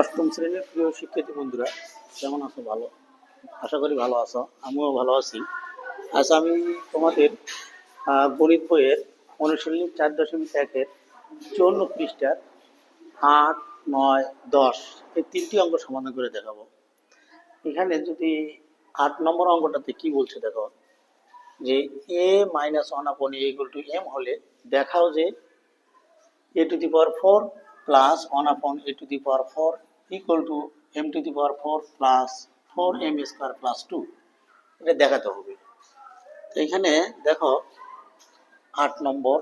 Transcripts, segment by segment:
অষ্টম শ্রেণির প্রিয় শিক্ষার্থী বন্ধুরা, কেমন আছো? ভালো? আশা করি ভালো আছো। আমিও ভালো আছি। আজ আমি তোমাদের গণিত বইয়ের অনুশীলনী চার দশমিক একের চৌন্ন পৃষ্ঠার আট, নয়, দশ এই তিনটি অঙ্ক সমাধান করে দেখাবো। এখানে যদি আট নম্বর অঙ্কটাতে কি বলছে দেখো, যে এ minus one upon A equal to M হলে দেখাও যে a to the power 4 plus 1 upon A to the power 4 equal to m to the power 4 plus 4 m square plus 2 এটা দেখাতে হবে। তো এখানে দেখো, আট নম্বর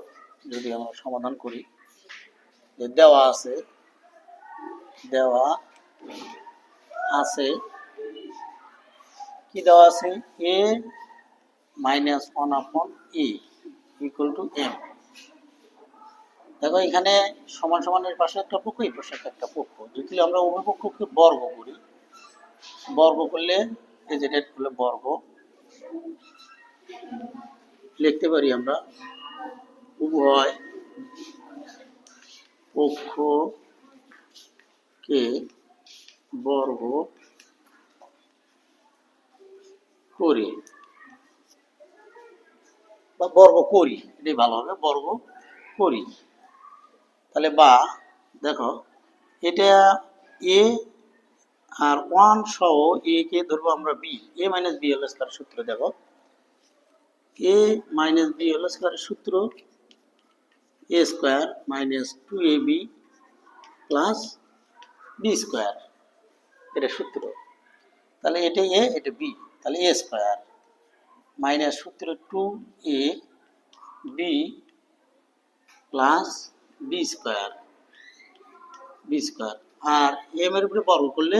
যদি আমরা সমাধান করি, যে দেওয়া আছে দেওয়া আছে, কি দেওয়া আছে? a মাইনাস ওয়ান আপন ই ইকুয়াল টু এম দেখো, এখানে সমান সমানের পাশে একটা পক্ষ, এই পাশে একটা পক্ষ। যদি আমরা উভয় পক্ষকে বর্গ করি, বর্গ করলে, এই যেটা করলে বর্গ, লিখতে পারি আমরা উভয় পক্ষকে বর্গ করি। বা বর্গ করি, এটাই ভালো হবে, বর্গ করি। তাহলে বা, দেখো, এটা এ আর ওয়ান সহ এ কে ধরবো আমরা বি। এ মাইনাস বি হল স্কোয়ার সূত্র, দেখো। এ মাইনাস বি হল স্কোয়ার সূত্র, A square minus two A B plus B square. এটা সূত্র। তাহলে এটা এ, এটা বি। তাহলে এ স্কোয়ার মাইনাস সূত্র two A B plus B square B square R M এর উপরে বর্গ করলে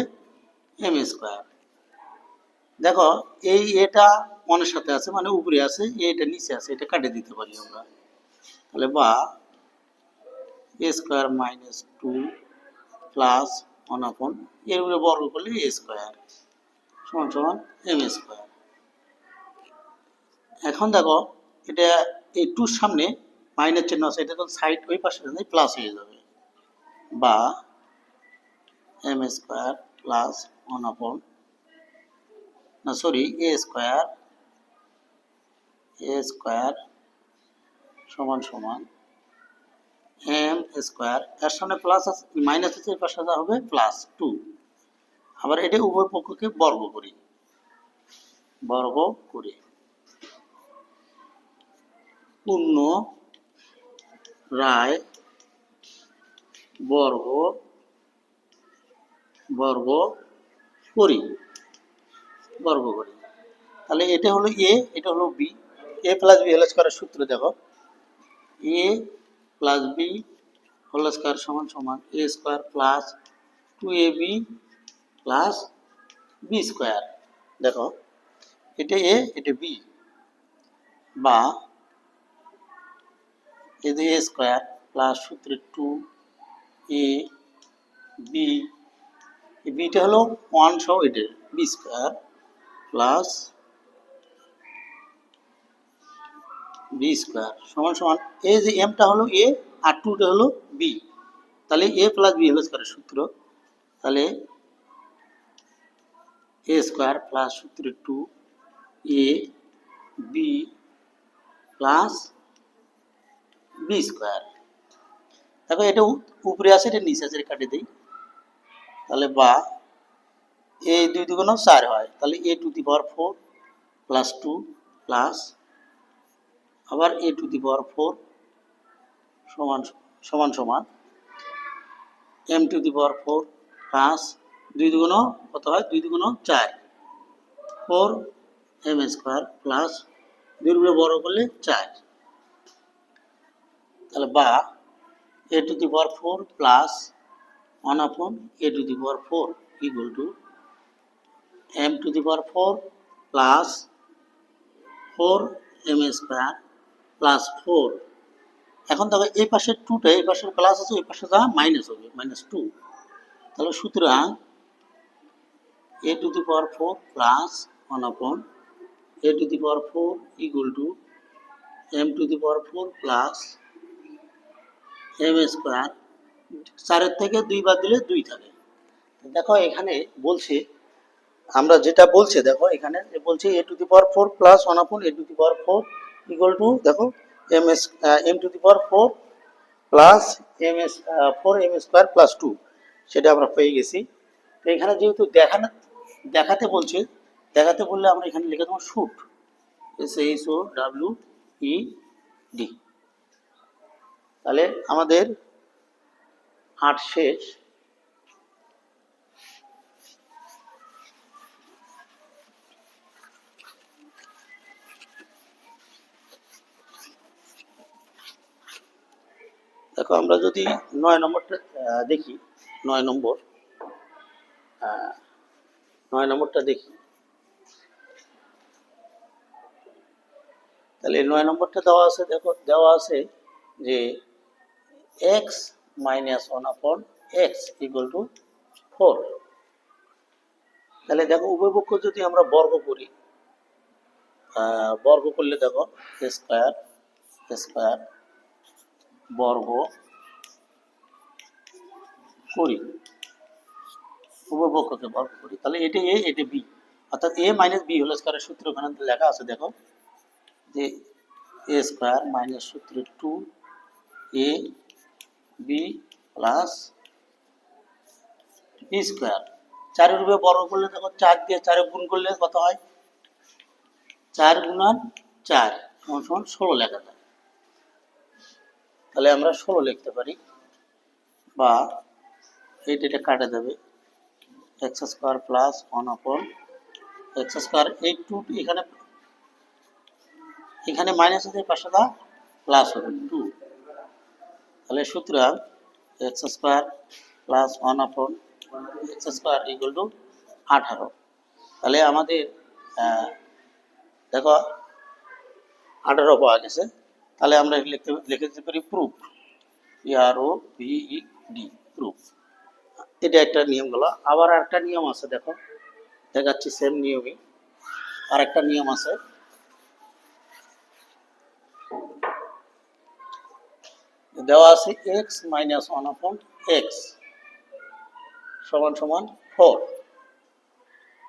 এম স্কোয়ার দেখো, এই এটা মনের সাথে আছে মানে উপরে আছে এটা নিচে আছে, এটা কাটে দিতে পারি আমরা। তাহলে বা a square minus two plus ওয়ানের উপরে বর্গ করলে এ স্কোয়ার সমান সমান এম স্কোয়ার এখন দেখো, এটা এই টুর সামনে মাইনাস চিহ্ন আছে, এটা তো সাইড ওই পাশে প্লাস হয়ে যাবে। বা M square plus one upon না sorry a square a square সমান সমান এম স্কোয়ার এর সামনে প্লাস আছে মাইনাস আছে, এই পাশে যা হবে প্লাস টু আবার এটা উভয় পক্ষকে বর্গ করি। বর্গ করি। পূর্ণ রায়, বর্গ বর্গ করি বর্গ করি। তাহলে এটা হলো এ এটা হলো b a plus b whole স্কোয়ারের সূত্র দেখো। A plus b whole square সমান সমান a square plus two a b plus b square দেখো, এটা এ এটা বি বা এই যে এ স্কোয়ার প্লাস সূত্রে টু এ বি এই বিটা হলো ওয়ান সহ এটার b square plus b square সমান সমান এই যে এমটা হলো এ আর টুটা হলো বি তাহলে এ প্লাস বি হলো স্কোয়ারের সূত্র। তাহলে এ স্কোয়ার প্লাস সূত্রে two a b plus b square দেখো, এটা উপরে আছে, এটা নিচে আছে কাটে দিই। তাহলে বা, এ দুই দুগুণ চার হয়। তাহলে a to the power four plus two plus আবার a to the power four সমান সমান সমান। M to the power four plus দুই দুগুণ কত হয়? দুই দুগুণ চার। ফোর এম স্কোয়ার প্লাস দুই বড় করলে চার। তাহলে বা a to the power four plus one upon a to the power four equal to m to the power four plus four m square plus four এখন দেখো, এই পাশের টুটা এই পাশের প্লাস আছে, এই পাশে যা মাইনাস হবে মাইনাস টু তাহলে সুতরাং a to the power four plus one upon a to the power four equal to m to the power four plus m square. চারের থেকে দুই বাদ দিলে দুই থাকে। দেখো এখানে বলছে, আমরা যেটা বলছে, দেখো এখানে বলছে a to the power four plus one upon a to the power four equal to দেখো, m s m to the power four plus m s four m square plus two, সেটা আমরা পেয়ে গেছি। তো এখানে যেহেতু দেখানো, দেখাতে বলছে, দেখাতে বললে আমরা এখানে লিখে দেবো showed S H O W E D তাহলে আমাদের আট শেষ। দেখো, আমরা যদি নয় নম্বরটা দেখি, নয় নম্বর নয় নম্বরটা দেখি। তাহলে নয় নম্বরটা দেওয়া আছে, দেখো, দেওয়া আছে যে x minus one upon x equal to four তাহলে দেখো উভয়পক্ষ যদি আমরা বর্গ করি বর্গ করলে দেখো স্কোয়ার স্কোয়ার বর্গ করি। উভয়পক্ষকে বর্গ করি। তাহলে এটা এ এটা বি অর্থাৎ এ মাইনাস বি হোল স্কোয়ারের সূত্র ওখানে লেখা আছে, দেখো, যে এ স্কোয়ার মাইনাস সূত্র two a b plus b square চারের রূপে করলে দেখো চার দিয়ে চারে গুণ করলে কত হয়? চার গুণান চার, সমান ষোলো লেখা যায়। তাহলে আমরা ষোলো লিখতে পারি বা এইটা এটা কাটা যাবে x square plus one upon x square এই টু এখানে এখানে মাইনাস আছে পাঁচশোটা প্লাস হবে। টু তাহলে সুতরাং x square plus one upon x square equal to আঠারো। তাহলে আমাদের দেখো, আঠারো পাওয়া গেছে। তাহলে আমরা লিখতে, লিখে দিতে পারি প্রুফ ও ভিই ডি প্রুফ এটা একটা নিয়ম গেল আবার একটা নিয়ম আছে, দেখো। দেখাচ্ছি সেম নিয়মই। আর একটা নিয়ম আছে। দেওয়া আছে x minus one upon x সমান সমান ফোর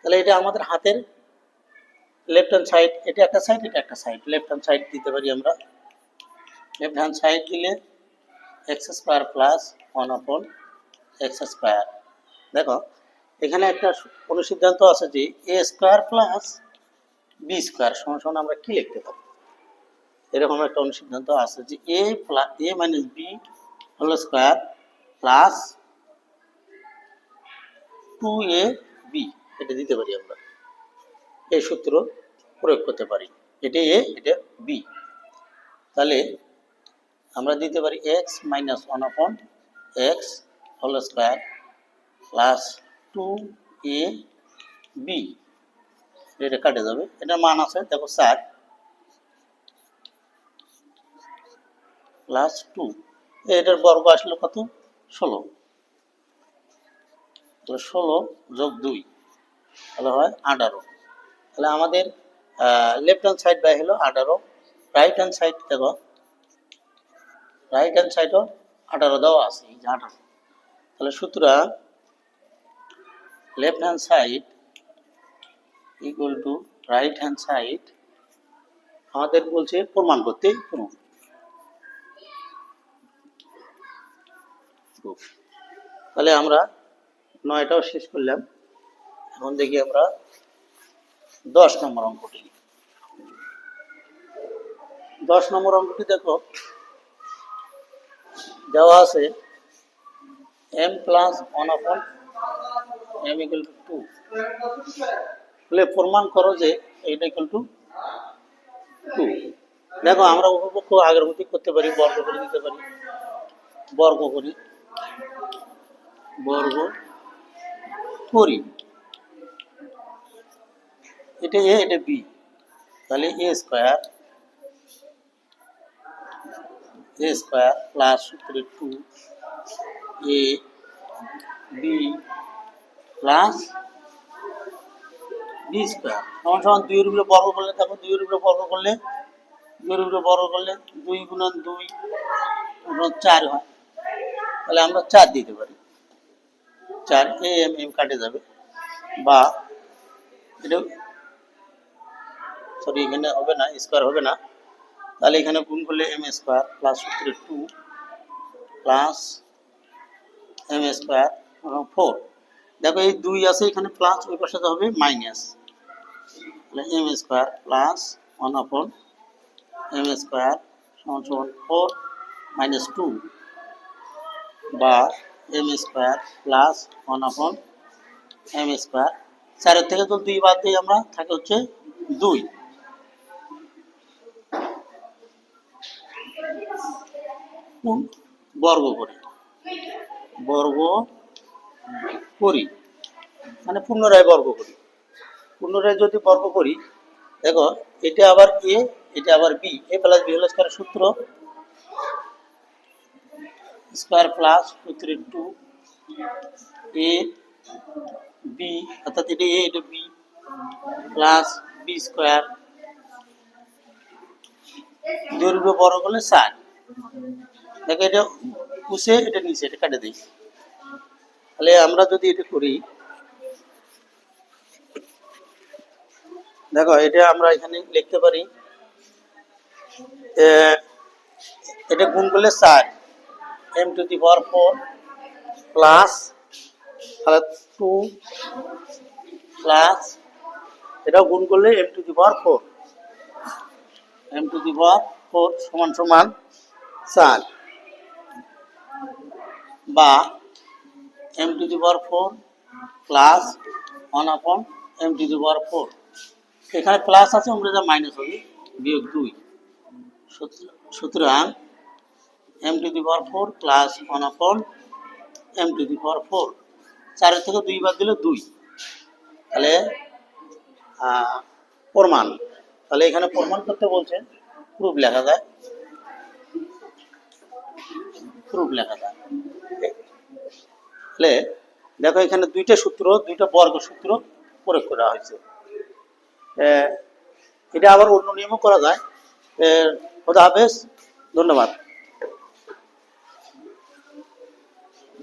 তাহলে এটা আমাদের হাতের লেফট হ্যান্ড সাইড এটা একটা সাইড এটা একটা সাইড লেফট হ্যান্ড সাইড দিতে পারি আমরা। লেফট হ্যান্ড সাইড দিলে x square plus one upon x square দেখো, এখানে একটা অনুসিদ্ধান্ত আছে যে a square plus b square সমান সমান আমরা কি লিখতে পারি? এরকম একটা অনুসিদ্ধান্ত আছে যে a plus a minus b whole square plus two a b এটা দিতে পারি আমরা। এই সূত্র প্রয়োগ করতে পারি। এটা এ এটা বি তাহলে আমরা দিতে পারি x minus one upon x whole square plus two a b এটা কাটে যাবে। এটার মান আছে, দেখো চার প্লাস টু এটার বর্গ আসলে কত? ষোলো। তাহলে ষোলো যোগ দুই, তাহলে হয় আঠারো। তাহলে আমাদের লেফট হ্যান্ড সাইড বাই হলো আঠারো রাইট হ্যান্ড সাইড দেখো রাইট হ্যান্ড সাইডও আঠারো দেওয়া আছে, এই যে আঠারো। তাহলে সুতরাং left hand side equal to right hand side আমাদের বলছে প্রমাণ করতে প্রুফ তাহলে আমরা নয়টাও শেষ করলাম। এখন দেখি আমরা দশ নম্বর অঙ্কটি। দশ নম্বর অঙ্কটি দেখো, দেওয়া আছে m plus one upon m equal to two বলে প্রমাণ করো যে এইটা ইকুয়াল টু টু দেখো আমরা উপপক্ষ আগের মতো করতে পারি, বর্গ করে দিতে পারি। বর্গ করি। বর্গ করি এটা এ, এটা বি। তাহলে a square a square plus সূত্রে two, a, b plus b square. সমান সমান দুইয়ের উপরে বর্গ করলে দেখো দুইয়ের উপরে বর্গ করলে দুইয়ের উপরে বর্গ করলে দুই গুণন দুই চার হয়। তাহলে আমরা চার দিতে পারি। চার এ এম এম কাটে যাবে। বা এটা সরি এখানে হবে না স্কোয়ার হবে না। তাহলে এখানে গুণ করলে এম স্কোয়ার প্লাস সূত্রে two plus m square four দেখো এই দুই আছে, এখানে প্লাস ওই পাশে তো হবে মাইনাস তাহলে m square plus one upon m square সমান সমান ফোর মাইনাস টু বা m square plus one upon m square চারের থেকে তো দুই বাদ দিই আমরা থাকে হচ্ছে দুই। বর্গ করি। বর্গ করি। মানে পুনরায় বর্গ করি। পুনরায় যদি বর্গ করি, দেখো, এটা আবার এ এটা আবার বি এ প্লাস বি হল সূত্র স্কোয়ার প্লাস সূত্রে টু এ বি অর্থাৎ এটা এ এটা বি প্লাস বি স্কোয়ার দৈর্ঘ্য বড় করলে ষাট। দেখো এটা কুষে এটা নিচে, এটা কাটে দিই। তাহলে আমরা যদি এটা করি, দেখো এটা আমরা এখানে লিখতে পারি এটা গুণ করলে চার m to the power four plus তাহলে টু প্লাস এটাও গুণ করলে m to the power four m to the power four সমান সমান চার। বা m to the power four plus one upon m to the power four এখানে plus আছে, আমরা যা মাইনাস হবে, বিয়োগ দুই। সুতরাং- m to the power four plus one upon m to the power four চারের থেকে দুই বাদ দিলে দুই। তাহলে প্রমাণ। তাহলে এখানে প্রমাণ করতে বলছেন প্রুফ লেখা যায়। প্রুফ লেখা যায়। তাহলে, দেখো এখানে দুইটা সূত্র, দুইটা বর্গ সূত্র প্রয়োগ করা হয়েছে। এটা আবার অন্য নিয়মও করা যায়। খোদা হাফেজ, ধন্যবাদ।